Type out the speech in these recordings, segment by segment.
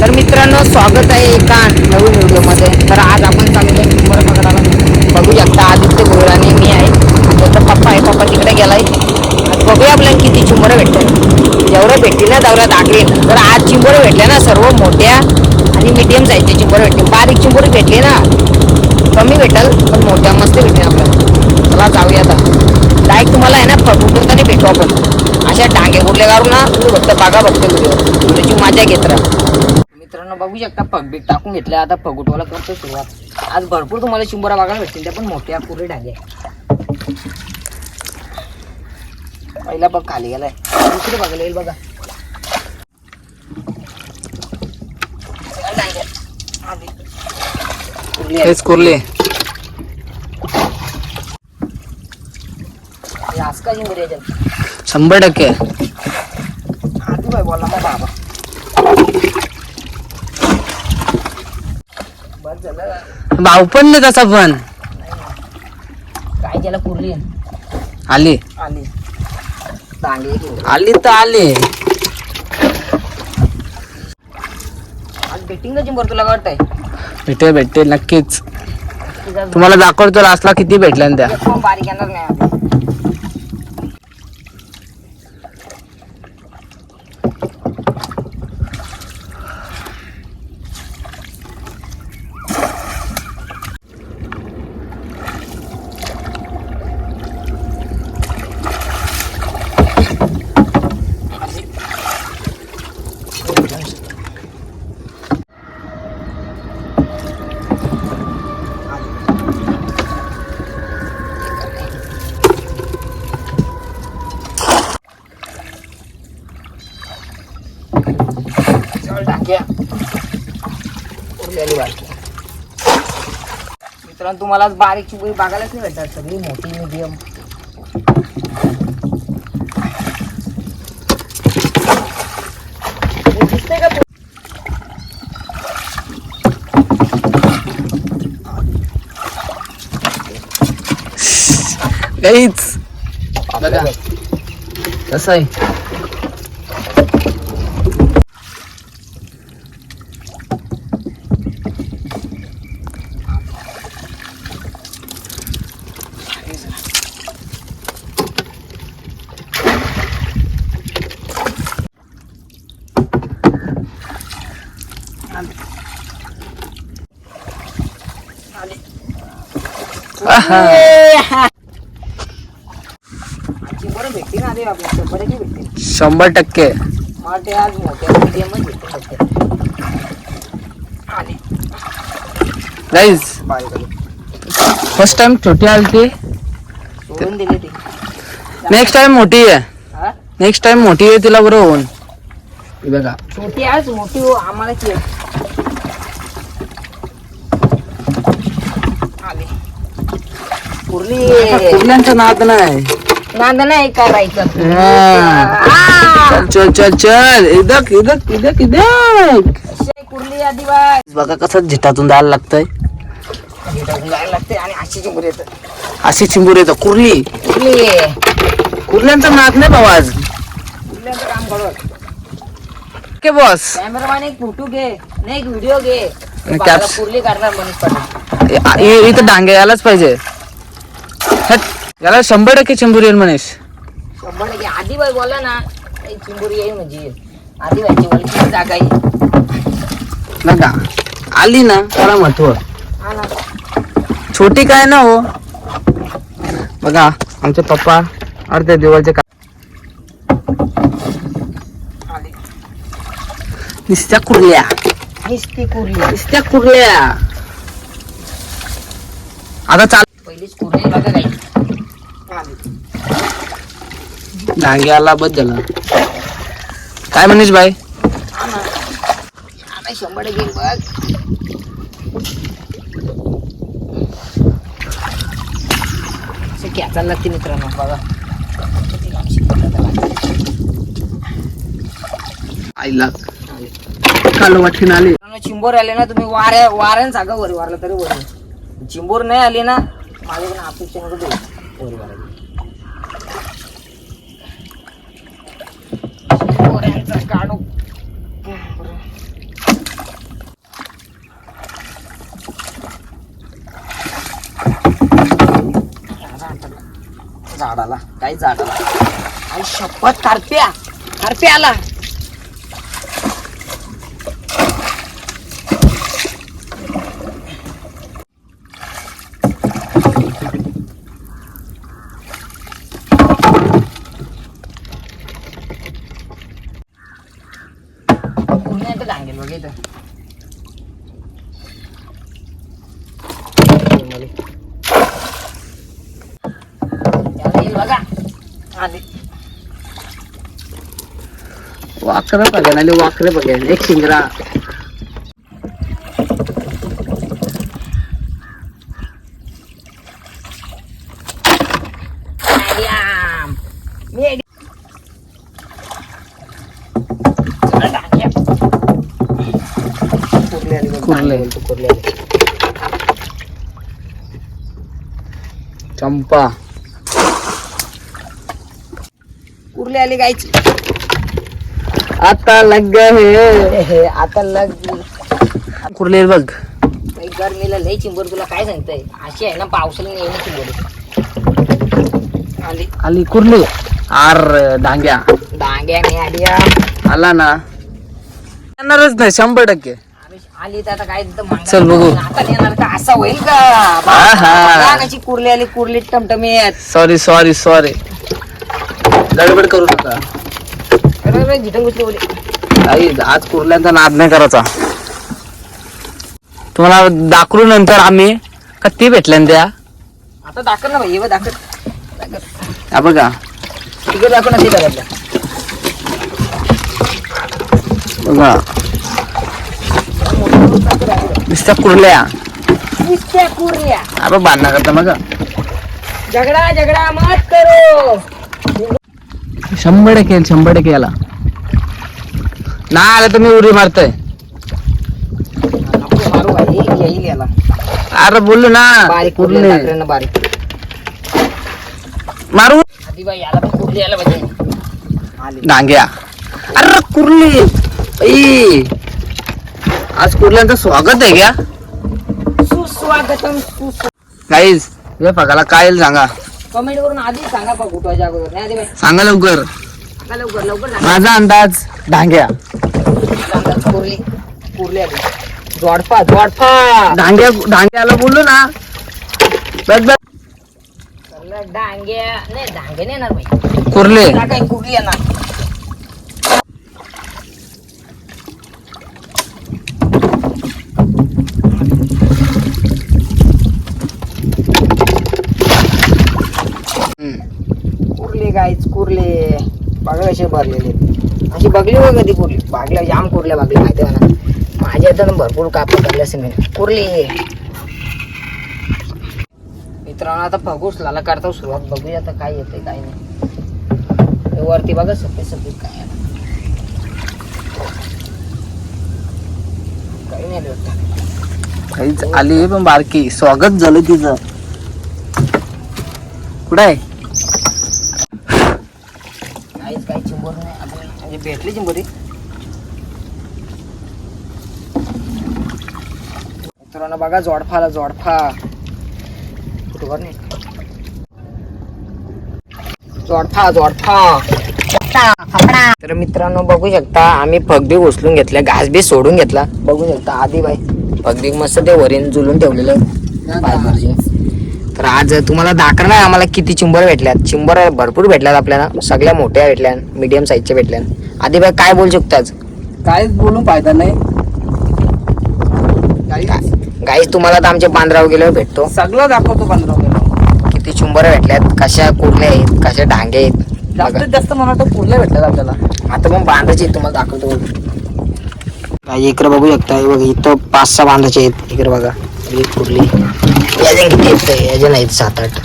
तर मित्रांनो स्वागत आहे एका नवीन व्हिडिओमध्ये. तर आज आपण चांगले आहे चिंबर पकडायला बघू शकता आदित्य भोर मी आहे. त्याचा पप्पा आहे पप्पा तिकडे गेलाय. आहे बघूया आपल्याला किती चिंबरं भेटतात जेवढं भेटतील ना तेवढं दाखवेल तर आज चिंबरं भेटल्या ना सर्व मोठ्या आणि मिडियम साईजचे चिंबरं भेटतील. बारीक चिंबोरी भेटली ना कमी भेटल पण मोठ्या मस्त भेटेल आपल्याला. चला जाऊया आता. डायरेक्ट तुम्हाला आहे ना फटुटून भेटू आपण. अशा डांगे कुठले काढू ना तुम्ही फक्त बघा बघतो व्हिडिओ व्हिडिओची मजा घेत राहा. मित्रांनो बघू शकता पगबीट टाकून घेतलं आता फगुटवाला करतो सुरुवात. आज भरपूर तुम्हाला चिंबोरा बघायला भेटतील त्या पण मोठ्या पुरे डागे पहिला बघ खाली गेलाय. दुसरे बघायला येईल बघा. हेच कुर्ली. हे शंभर टक्के. आधी बाय बोलला मग बाबा बस झालं भाऊ पण नाही तसा पण. काय त्याला पुरली आली. आली. आली तर आली. बेटिंग का चिंबर तुला वाटतंय? भेटेल भेटेल नक्कीच. तुम्हाला दाखवतो लास्टला किती भेटल्या त्या. बारीक येणार नाही टाक्या. उरलेली बारकी मित्रांनो तुम्हाला बारीक चिंबोरी बघायलाच नाही भेटणार सगळी मोठी मिडियम का काहीच कसं आहे? आहा. भेटते ना आपल्या शंभर भेटते शंभर टक्के. मला ते आज मोठ्या भेटते फक्त आले गाईज फर्स्ट टाइम छोटी आलती. सोडून नेक्स्ट टाइम मोठी आहे. नेक्स्ट टाइम मोठी आहे तिला बरं होऊन. बघा. छोटी आज मोठी हो आम्हाला की आले. कुर्ली. कुर्ल्यांचा नाद नाही. नांद नाही करायचं हा. चल चल चल चल. इदक इदक इदक इदक कुर्ली आदिवास बघा कसं झिटातून द्यायला लागतंय. जायला लागते आणि अशी चिंबूर येतं. अशी चिंबूर येतं. कुर्ली. कुर्ली. कुर्ल्यांचा नाद नाही भाऊ आज. कुर्ल्यांचं काम के बॉस कॅमेरामॅन एक फोटो घे. नाही एक व्हिडिओ घे. कुर्ली करणार मनीष पाटील. इथं डांगे यायलाच पाहिजे. हट, याला शंभर टक्के चिंबूर येईल मनीष शंभर टक्के. आदिबाई बोला ना काही चिंबुरी येईल म्हणजे. आदिबाईची वलकी जागा येईल बघा आली ना त्याला महत्त्व हा ना. छोटी काय ना हो? बघा आमचे पप्पा अर्ध्या दिवाळचे का आली. नुसत्या कुर्ल्या. नुसती कुर्ली नुसत्या कुर्ल्या. आता चाल पहिलीच कुर्ली बघा काही आली बस झाला काय मनीष भाई? हा ना आता शंभर टक्के येईल बघ मित्रांनो. आईला काल वाटून आली. चिंबोर आले ना तुम्ही वाऱ्या वाऱ्यानं सांगा वरी वारला तरी वरी चिंबोर नाही आली ना माझ्याकडे अपेक्षा नको देऊ वरी वारायला झाडाला काय झाडाला? आई शपथ कारप्या. कारप्या आला पुन्हा बघ इथं? याला येईल बघा आले वाकर बघेन आणि वाकरे बघेन एक शिंगरा आयाम. मेडी. चला डांग्या. कुर्ली आली बघ, कुर्ली. डांग्या बोलतो, कुर्ली आली. चंपा कुर्ली आली गायची आता लग हे हे आता लग कुर्ले बघ. गरमीला लय चिंबर तुला काय सांगताय? अशी आहे ना पावसाला नाही ना चिंबर आली. आली कुर्ली. आर डांग्या. डांग्या नाही आली या. आला ना. येणारच नाही शंभर टक्के. आली तर आता काय तिथं मागं- चल बघू. आता येणार का? असं होईल का? आहा. कुर्ली आली? कुर्ली टमटमीत. सॉरी सॉरी सॉरी गडबड करू नका. आई आज कुर्ल्यांचा नाद नाही करायचा. तुम्हाला दाखवू नंतर आम्ही कधी भेटल्या ना त्या? आता दाखल ना भाई दाखल दाखल हा बघा. तिकडे दाखव ना ते घरातलं बघा. नुसत्या कुर्ल्या. नुसत्या कुर्ल्या. आपण बांधणं करता मग झगडा झगडा मत करो. शंभर टक्के येईल, शंभर टक्के याला. ना आलं तर मी उडी मारतोय. नको मारू भाई येईल याला अरे बोललो ना बारीक कुर्ले बारीक. मारू. आधी बाई याला पण कुर्ली यायला पाहिजे? आली. डांग्या. अरे कुर्ली. आई. आज कुर्ल्यांचं स्वागत आहे क्या सुस्वागतम सुस्वा गाईज फकाला काय येईल सांगा. कमेंट करून आधी सांगा बघ उठवायच्या अगोदर? नाही आधी बाई सांगा लवकर. सांगा लवकर लवकर सांगा. माझा अंदाज डांग्या सांगा, कुर्ली कुर्ली आली. जोडपा जोडपा. डांग्याला बोललो ना. बस बस डांग्या नाही डांगे नाही येणार बाई. कुर्ले. त्या काही कुर्ली येणार कुर्ले गायच कुर्ले बघा असे भरलेले अशी बघली होय कधी कुरली बागल्या जाम कुरल्या बागल्या माहिती आहे ना माझ्या तर भरपूर काप पकडले असे मी कुर्ली मित्रांनो आता फगूस लाला करता सुरुवात. बघूया आता काय येते काय नाही. वरती बघा सफेद सफेद काय आहे. काही नाही काहीच आली पण बारकी. स्वागत झालं तिचं. कुठं आहे काहीच काही चिंबोर नाही आपण म्हणजे भेटली चिंबोरी मित्रांनो बघा जोडफाला जोडफा. कुठवर नाही? जोडफा जोडफा. तर मित्रांनो बघू शकता आम्ही पगबी उचलून घेतल्या घास बी सोडून घेतला. बघू शकता आधी बाई. पगबी मस्त ते वरीन झुलून ठेवलेलं तर आज तुम्हाला दाखवणार आम्हाला किती चिंबर भेटल्यात. चिंबर भरपूर भेटल्यात आपल्याला. सगळ्या मोठ्या भेटल्या मीडियम साईजच्या भेटल्या आधी बाई काय बोलू शकतो आज काहीच बोलून फायदा नाही. गाईस तुम्हाला तर आमच्या बांद्राव गेल्यावर भेटतो. सगळं दाखवतो पंधरा किती चिंबर भेटल्यात कशा कुर्ल्या आहेत कशा डांगे आहेत. बघा. जास्तीत जास्त मला वाटतं कुर्ले भेटतात आपल्याला. आता पण बांधाचे आहेत तुम्हाला दाखवतो काय इकडे बघू शकता हे बघा इथं पाच सहा बांधाचे आहेत. इकडे बघा ही कुर्ली. याचे किती आहेत नाहीत सात आठ.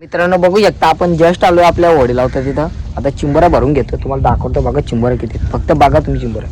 मित्रांनो बघू शकता आपण जस्ट आलोय आपल्या होडी लावतो तिथं. आता चिंबरा भरून घेतो. तुम्हाला दाखवतो बघा चिंबरा किती आहेत. फक्त बघा तुम्ही चिंबरा.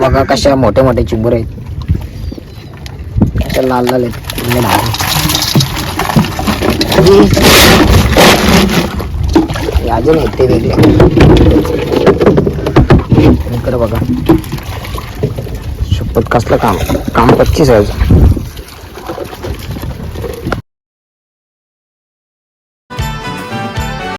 बघा कशा मोठे मोठे चिंबर आहेत. कशा लाल लाल आहेत. म्हणजे अजून आहेत ते वेगळे बघा. शपथ कसलं काम? काम पच्चीस आहे